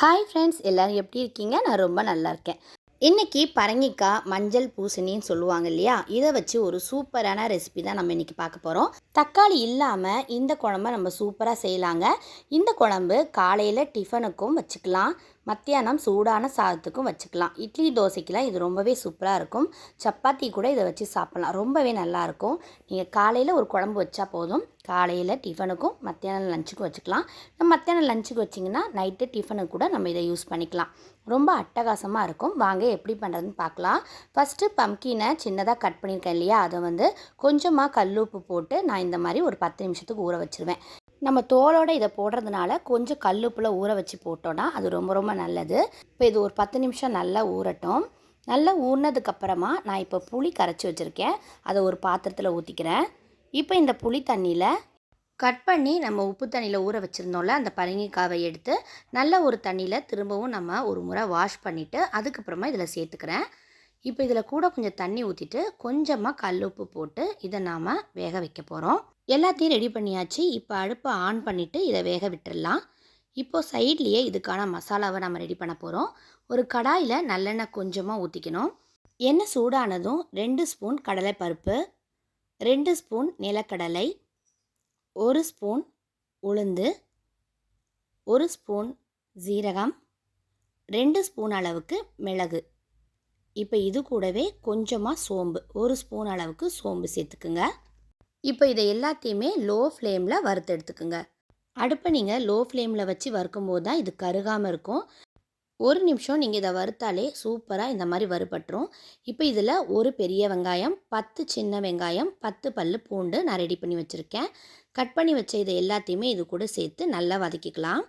Hi friends எல்லோரும் எப்படி இருக்கீங்க? நான் ரொம்ப நல்லா இருக்கேன். இன்றைக்கி பரங்கிக்காய் மஞ்சள் பூசணின்னு சொல்லுவாங்க இல்லையா? இதை வச்சு ஒரு சூப்பரான ரெசிபி தான் நம்ம இன்றைக்கி பார்க்க போகிறோம் தக்காளி இல்லாமல் இந்த குழம்ப நம்ம சூப்பராக செய்யலாங்க. இந்த குழம்பு காலையில் டிஃபனுக்கும் வச்சுக்கலாம். மத்தியானம் சூடான சாதத்துக்கும் வச்சுக்கலாம். இட்லி தோசைக்கெலாம் இது ரொம்பவே சூப்பராக இருக்கும். சப்பாத்தி கூட இதை வச்சு சாப்பிட்லாம். ரொம்பவே நல்லாயிருக்கும் நீங்கள் காலையில் ஒரு குழம்பு வச்சா போதும். காலையில் டிஃபனுக்கும் மத்தியானம் லஞ்சுக்கும் வச்சுக்கலாம். நம்ம மத்தியானம் லஞ்சுக்கு வச்சிங்கன்னா நைட்டு டிஃபனுக்கு கூட நம்ம இதை யூஸ் பண்ணிக்கலாம். ரொம்ப அட்டகாசமாக இருக்கும். வாங்க எப்படி பண்ணுறதுன்னு பார்க்கலாம். ஃபஸ்ட்டு பம்கினை சின்னதாக கட் பண்ணியிருக்கேன் இல்லையா? அதை வந்து கொஞ்சமாக கல்லுப்பு போட்டு நான் இந்த மாதிரி ஒரு பத்து நிமிஷத்துக்கு ஊற வச்சுருவேன். நம்ம தோலோட இதை போடுறதுனால கொஞ்சம் கல்லுப்பில் ஊற வச்சு போட்டோன்னா அது ரொம்ப ரொம்ப நல்லது. இப்போ இது ஒரு பத்து நிமிஷம் நல்லா ஊறட்டும். நல்லா ஊறினதுக்கப்புறமா நான் இப்போ புளி கரைச்சி வச்சுருக்கேன். அதை ஒரு பாத்திரத்தில் ஊற்றிக்கிறேன் இப்போ இந்த புளி தண்ணியில் கட் பண்ணி நம்ம உப்பு தண்ணியில் ஊற வச்சுருந்தோம்ல அந்த பரங்கிக்காவை எடுத்து நல்ல ஒரு தண்ணியில் திரும்பவும் நம்ம ஒரு முறை வாஷ் பண்ணிவிட்டு அதுக்கப்புறமா இதில் சேர்த்துக்கிறேன். இப்போ இதில் கூட கொஞ்சம் தண்ணி ஊற்றிட்டு கொஞ்சமாக கல் உப்பு போட்டு இதை நாம் வேக வைக்க போகிறோம் எல்லாத்தையும் ரெடி பண்ணியாச்சு. இப்போ அடுப்பை ஆன் பண்ணிவிட்டு இதை வேக விட்டுடலாம் இப்போது சைட்லேயே இதுக்கான மசாலாவை நம்ம ரெடி பண்ண போகிறோம் ஒரு கடாயில் நல்லெண்ணெய் கொஞ்சமாக ஊற்றிக்கணும் எண்ணெய் சூடானதும் ரெண்டு ஸ்பூன் கடலைப்பருப்பு ரெண்டு ஸ்பூன் நிலக்கடலை ஒரு ஸ்பூன் உளுந்து ஒரு ஸ்பூன் ஜீரகம் ரெண்டு ஸ்பூன் அளவுக்கு மிளகு. இப்போ இது கூடவே கொஞ்சமாக சோம்பு ஒரு ஸ்பூன் அளவுக்கு சோம்பு சேர்த்துக்குங்க. இப்போ இதை எல்லாத்தையுமே லோ ஃப்ளேமில் வறுத்து எடுத்துக்கோங்க அடுப்பை நீங்கள் லோ ஃப்ளேமில் வச்சு வறுக்கும்போது தான் இது கருகாமல் இருக்கும். ஒரு நிமிஷம் நீங்கள் இதை வறுத்தாலே சூப்பராக இந்த மாதிரி வறுபட்டுரும். இப்போ இதில் ஒரு பெரிய வெங்காயம் பத்து சின்ன வெங்காயம் பத்து பல் பூண்டு நான் ரெடி பண்ணி வச்சுருக்கேன். கட் பண்ணி வச்ச இதை எல்லாத்தையுமே இது கூட சேர்த்து நல்லா வதக்கிக்கலாம்.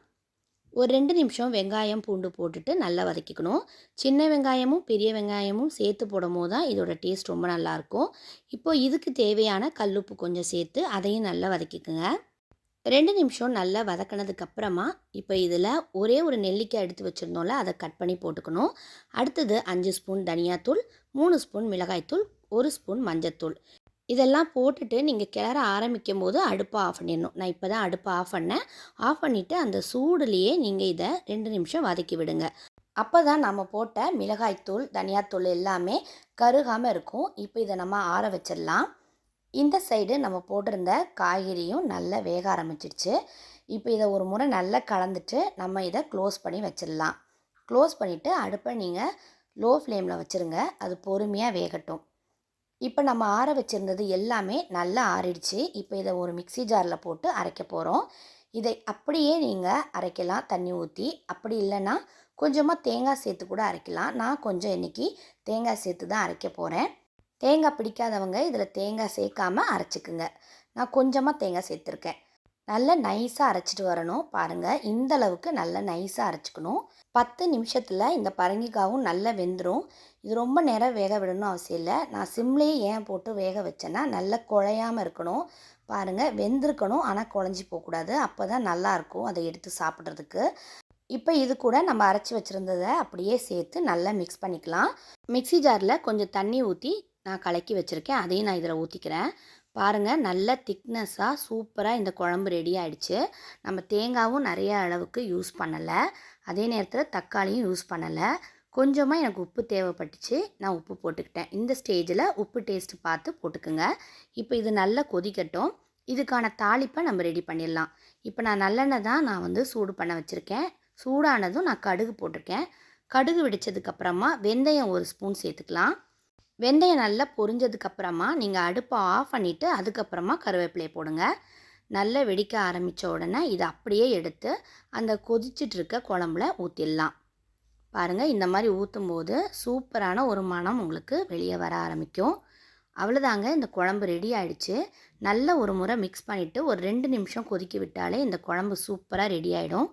ஒரு ரெண்டு நிமிஷம் வெங்காயம் பூண்டு போட்டுட்டு நல்லா வதக்கிக்கணும். சின்ன வெங்காயமும் பெரிய வெங்காயமும் சேர்த்து போடும் போது தான் இதோட டேஸ்ட் ரொம்ப நல்லாயிருக்கும். இப்போது இதுக்கு தேவையான கல்லுப்பு கொஞ்சம் சேர்த்து அதையும் நல்லா வதக்கிக்குங்க. ரெண்டு நிமிஷம் நல்லா வதக்கினதுக்கப்புறமா இப்போ இதில் ஒரே ஒரு நெல்லிக்காய் எடுத்து வச்சுருந்தோம்ல அதை கட் பண்ணி போட்டுக்கணும். அடுத்தது அஞ்சு ஸ்பூன் தனியாத்தூள் மூணு ஸ்பூன் மிளகாய்த்தூள் ஒரு ஸ்பூன் மஞ்சத்தூள். இதெல்லாம் போட்டுட்டு நீங்கள் கிளற ஆரம்பிக்கும் போது அடுப்பை ஆஃப் பண்ணிடணும். நான் இப்போ தான் அடுப்பை ஆஃப் பண்ணேன். ஆஃப் பண்ணிவிட்டு அந்த சூடுலேயே நீங்கள் இதை ரெண்டு நிமிஷம் வதக்கி விடுங்க. அப்போ தான் நம்ம போட்ட மிளகாய்த்தூள் தனியாத்தூள் எல்லாமே கருகாமல் இருக்கும். இப்போ இதை நம்ம ஆற வச்சிடலாம். இந்த சைடு நம்ம போட்டிருந்த காய்கறியும் நல்லா வேக ஆரம்பிச்சிடுச்சு. இப்போ இதை ஒரு முறை நல்லா கலந்துட்டு நம்ம இதை க்ளோஸ் பண்ணி வச்சிடலாம். க்ளோஸ் பண்ணிவிட்டு அடுப்பை நீங்கள் லோ ஃப்ளேமில் வச்சுருங்க. அது பொறுமையாக வேகட்டும். இப்போ நம்ம ஆற வச்சுருந்தது எல்லாமே நல்லா ஆறிடுச்சு. இப்போ இதை ஒரு மிக்சி ஜாரில் போட்டு அரைக்க போகிறோம் இதை அப்படியே நீங்கள் அரைக்கலாம் தண்ணி ஊற்றி அப்படி இல்லைன்னா கொஞ்சமாக தேங்காய் சேர்த்து கூட அரைக்கலாம். நான் கொஞ்சம் இன்றைக்கி தேங்காய் சேர்த்து தான் அரைக்க போகிறேன் தேங்காய் பிடிக்காதவங்க இதில் தேங்காய் சேர்க்காமல் அரைச்சிக்குங்க. நான் கொஞ்சமாக தேங்காய் சேர்த்துருக்கேன். நல்லா நைஸாக அரைச்சிட்டு வரணும். பாருங்கள் இந்த அளவுக்கு நல்லா நைஸாக அரைச்சிக்கணும். பத்து நிமிஷத்தில் இந்த பரங்கிக்காவும் நல்லா வெந்துடும் இது ரொம்ப நேரம் வேக விடணும் அவசியம் இல்லை. நான் சிம்லேயே ஏன் போட்டு வேக வச்சேன்னா நல்லா குழையாமல் இருக்கணும். பாருங்கள் வெந்திருக்கணும் ஆனால் குழஞ்சி போகக்கூடாது அப்போ தான் நல்லாயிருக்கும் அதை எடுத்து சாப்பிட்றதுக்கு. இப்போ இது கூட நம்ம அரைச்சி வச்சுருந்ததை அப்படியே சேர்த்து நல்லா மிக்ஸ் பண்ணிக்கலாம். மிக்சி ஜாரில் கொஞ்சம் தண்ணி ஊற்றி நான் கலக்கி வச்சுருக்கேன். அதையும் நான் இதில் ஊற்றிக்கிறேன் பாருங்கள் நல்ல திக்னஸ்ஸாக சூப்பராக இந்த குழம்பு ரெடி ஆகிடுச்சு நம்ம தேங்காவும் நிறைய அளவுக்கு யூஸ் பண்ணலை. அதே நேரத்தில் தக்காளியும் யூஸ் பண்ணலை. கொஞ்சமாக எனக்கு உப்பு தேவைப்பட்டுச்சு. நான் உப்பு போட்டுக்கிட்டேன். இந்த ஸ்டேஜில் உப்பு டேஸ்ட்டு பார்த்து போட்டுக்குங்க. இப்போ இது நல்லா கொதிக்கட்டும். இதுக்கான தாளிப்பை நம்ம ரெடி பண்ணிடலாம். இப்போ நான் நல்லெண்ணெய் தான் நான் வந்து சூடு பண்ண வச்சுருக்கேன். சூடானதும் நான் கடுகு போட்டிருக்கேன். கடுகு வெடித்ததுக்கப்புறமா வெந்தயம் ஒரு ஸ்பூன் சேர்த்துக்கலாம். வெந்தயம் நல்லா பொரிஞ்சதுக்கப்புறமா நீங்கள் அடுப்பை ஆஃப் பண்ணிவிட்டு அதுக்கப்புறமா கருவேப்பிலையை போடுங்க. நல்லா வெடிக்க ஆரம்பித்த உடனே இதை அப்படியே எடுத்து அந்த கொதிச்சிட்டு இருக்க குழம்புல ஊற்றிடலாம் பாருங்கள் இந்த மாதிரி ஊற்றும் போது சூப்பரான ஒரு மனம் உங்களுக்கு வெளியே வர ஆரம்பிக்கும். அவ்வளோதாங்க இந்த குழம்பு ரெடி ஆகிடுச்சு நல்ல ஒரு முறை மிக்ஸ் பண்ணிவிட்டு ஒரு ரெண்டு நிமிஷம் கொதிக்க விட்டாலே இந்த குழம்பு சூப்பராக ரெடி ஆகிடும்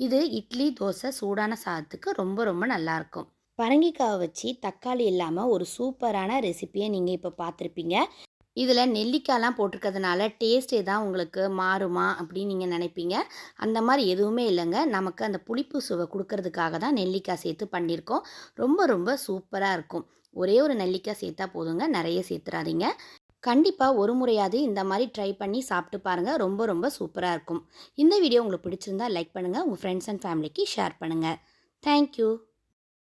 இது இட்லி தோசை சூடான சாதத்துக்கு ரொம்ப ரொம்ப நல்லாயிருக்கும் பரங்கிக்காவை வச்சு தக்காளி இல்லாமல் ஒரு சூப்பரான ரெசிப்பியை நீங்கள் இப்போ பார்த்துருப்பீங்க. இதில் நெல்லிக்காய்லாம் போட்டிருக்கிறதுனால டேஸ்ட் தான் உங்களுக்கு மாறுமா அப்படின்னு நீங்கள் நினைப்பீங்க. அந்த மாதிரி எதுவுமே இல்லைங்க. நமக்கு அந்த புளிப்பு சுவை கொடுக்கறதுக்காக தான் நெல்லிக்காய் சேர்த்து பண்ணியிருக்கோம். ரொம்ப ரொம்ப சூப்பராக இருக்கும். ஒரே ஒரு நெல்லிக்காய் சேர்த்தா போதுங்க. நிறைய சேர்த்துறாதீங்க. கண்டிப்பாக ஒரு முறையாவது இந்த மாதிரி ட்ரை பண்ணி சாப்பிட்டு பாருங்கள் ரொம்ப ரொம்ப சூப்பராக இருக்கும். இந்த வீடியோ உங்களுக்கு பிடிச்சிருந்தா லைக் பண்ணுங்கள் உங்கள் ஃப்ரெண்ட்ஸ் அண்ட் ஃபேமிலிக்கு ஷேர் பண்ணுங்கள் தேங்க்யூ